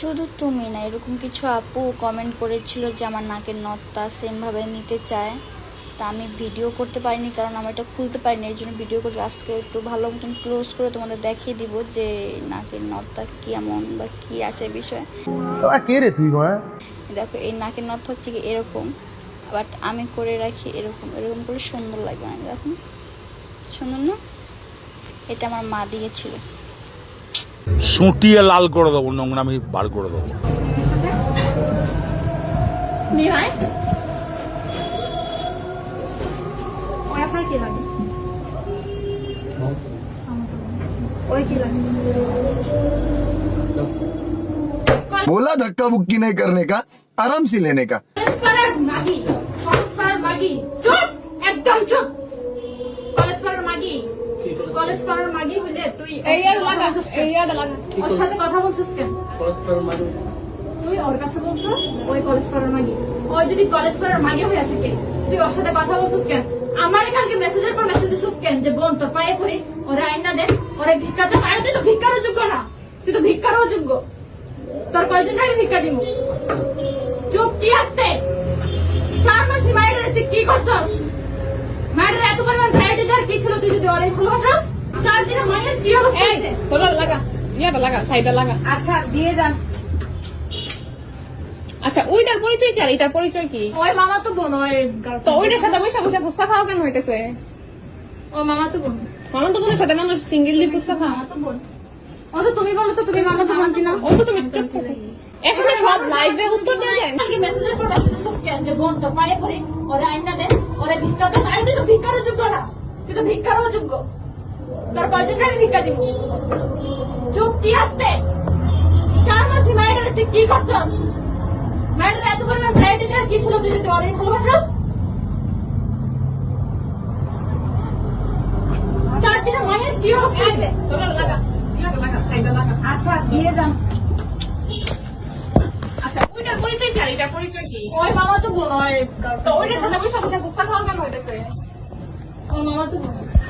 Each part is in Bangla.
শুধু তুমি না এরকম কিছু আপু কমেন্ট করেছিল যে আমার নাকের নথটা সেমভাবে নিতে চায়। তা আমি ভিডিও করতে পারিনি কারণ আমি এটা খুলতে পারিনি এই জন্য ভিডিও করে আজকে একটু ভালো মতন ক্লোজ করে তোমাদের দেখিয়ে দিব যে নাকের নথটা কেমন বা কী আছে বিষয়। কে রে তুই হ্যাঁ? দেখো এই নাকের নথ হচ্ছে কি এরকম বাট আমি করে রাখি এরকম এরকম করে সুন্দর লাগবে না দেখুন সুন্দর না? এটা আমার মা দিয়েছিল। সুটিয়ে লাল করে দেবো নোংরামি বার করে দেবো बोला धक्का बुक्की नहीं करने का आराम से लेने का एकदम चुप कॉलेज पर मागी कॉलेज पर তুই এই লাগা এই লাগা। ওর সাথে কথা বলছিস কেন? তুই ওর কাছে বলছিস? ওই কলেজ পাড়ার মাগি। ওই যদি কলেজ পাড়ার মাগি হয়ে থাকে তুই ওর সাথে কথা বলছিস কেন? আমার কালকে মেসেজের পর মেসেজ দিছিস কেন যে বোন তোর পায়ে পড়ি ওরে আইনা দে ওরে ভিক্ষা চাস আরে তুই তো ভিক্ষারও যোগ্য না তুই তো ভিক্ষারও যোগ্য। তোর কয়জন আমি ভিক্ষা দিব? চুপ কি আসতে চার মাসে মায়ের তুই কি করছস? মায়ের এত পরিমাণ যার কি ছিল তুই যদি ওরে ভালোবাসস আচ্ছা দিয়ে যান। আচ্ছা ওইটার পরিচয় কি আর এটার পরিচয় কি? ওই মামা তো বোন ওই তো ওইটার সাথে বসে বসে ফুচকা খাওয়া কেন হইতেছে? ও মামা তো বোন। মামা তো বোনের সাথে মানুষ সিঙ্গেললি ফুচকা খাওয়া তো বোন। ও তো তুমি বলো তো তুমি মামা তো বোন কিনা? ও তো তুমি চুপ এখন সব লাইভে উত্তর দেওয়া যায়? কালকে মেসেজের পর মেসেজ কেন যে বোন তোর পায়ে পড়ি ওরে আইনা দে ওরে ভিক্ষা চাস আরে তো ভিক্ষারও যোগ্য না। তুই ভিক্ষারও যোগ্য। তোর কয়জন আমি ভিক্ষা দিব? চুপ কি আসতে? চার মাসে মায়ের তুই কি করছস? মায়ের এত পরিমাণ ভ্যারাইটি যার কি ছিল তুই যদি ওরে ভালোবাসস চার দিনে মায়ের কি অবস্থা লাগা আচ্ছা দিয়ে যান আচ্ছা পরিচয় কি কি? ওই মামা তো বোন ওই তো ওইটার সাথে বসে বসে ফুচকা খাওয়া কেন হইতেছে? ওই মামা তো বোন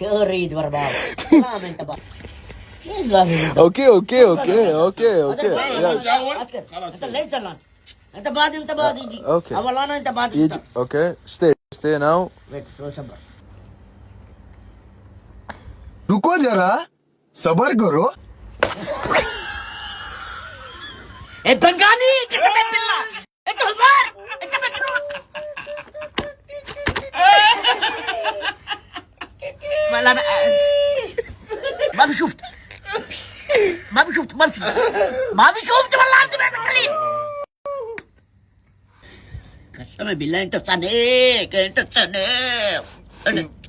शरीद बर्बाद okay okay okay okay okay ఇంత బాధ ఇంత బాధ ఇది ఓకే అవలానా ఇంత బాధ रुको जरा सबर करो। ए बंगाली ما في شفت ما في ما في شفت والله انت بتتكلم قسما بالله انت صديق انت صديق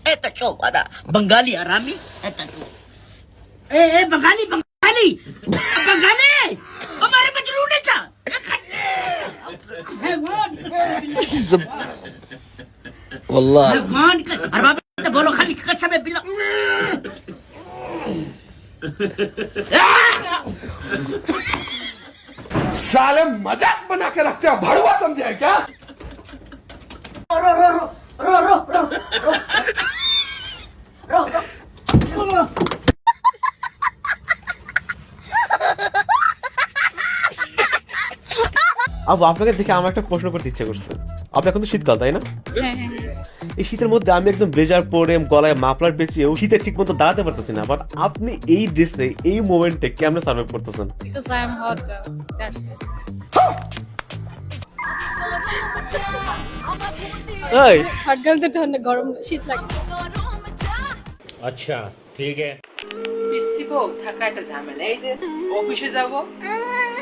انت شوف هذا بنغالي ارامي انت شوف ايه ايه بنغالي بنغالي بنغالي हमारे मजनून है क्या والله भगवान का अरे बाबा तो बोलो खाली कसम है बिल्ला साले मजाक बना के रखते हो भड़ुआ समझे क्या रो रो रो रो रो रो रो रो रो আবু আপনাকে দেখে আমার একটা প্রশ্ন করতে ইচ্ছে করছে আপনি এখন তো শীতকাল তাই না এই শীতের মধ্যে আমি একদম ব্লেজার পরে গলায় মাফলার বেঁচেও শীতে ঠিক মতো দাঁড়াতে পারতেছি না বাট আপনি এই ড্রেসে এই মোমেন্টে কেমনে সার্ভাইভ করতেছেন? Because I am hot girl. That's it. এই! Hot girl তো ঠান্ডা গরম শীত লাগে। পিসি বউ থাকা একটা ঝামেলা। এই যে অফিসে যাব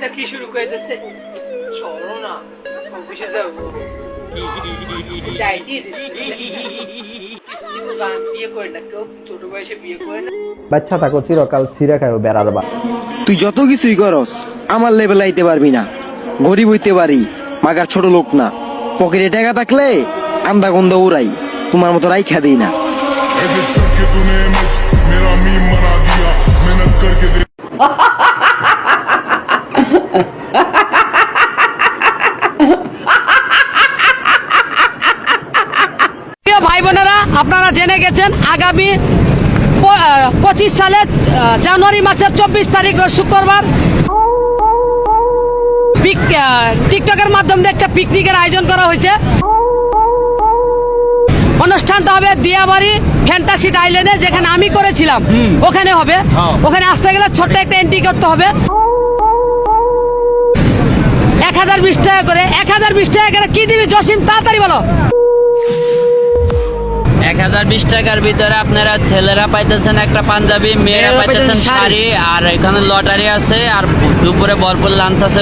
তা কি শুরু করে দিচ্ছে চলো না অফিসে যাব। বাচ্চা থাকো চিরকাল সিরা খাও বেড়ার বা। তুই যত কিছুই করস আমার লেভেল আইতে পারবি না। গরিব হইতে পারি মাগার ছোট লোক না। পকেটে টাকা থাকলে আন্দা গন্ধ উড়াই তোমার মতো রাই খা দিই না প্রিয় ভাই বোনেরা আপনারা জেনে গেছেন আগামী পঁচিশ সালের জানুয়ারি মাসের চব্বিশ তারিখ শুক্রবার পিক- টিকটকের মাধ্যমে একটা পিকনিকের আয়োজন করা হয়েছে। অনুষ্ঠানটা হবে দিয়াবাড়ি ফ্যান্টাসি আইল্যান্ডে যেখানে আমি করেছিলাম। ওখানে হবে। ওখানে আসতে গেলে ছোট্ট একটা এন্ট্রি করতে হবে। এক হাজার বিশ টাকা করে এক হাজার বিশ টাকা করে কি দিবি জসিম? তাড়াতাড়ি বলো। এক হাজার বিশ টাকার ভিতরে আপনারা ছেলেরা পাইতেছেন একটা পাঞ্জাবি মেয়েরা পাইতেছেন শাড়ি আর এখানে লটারি আছে আর দুপুরে ভরপুর লাঞ্চ আছে.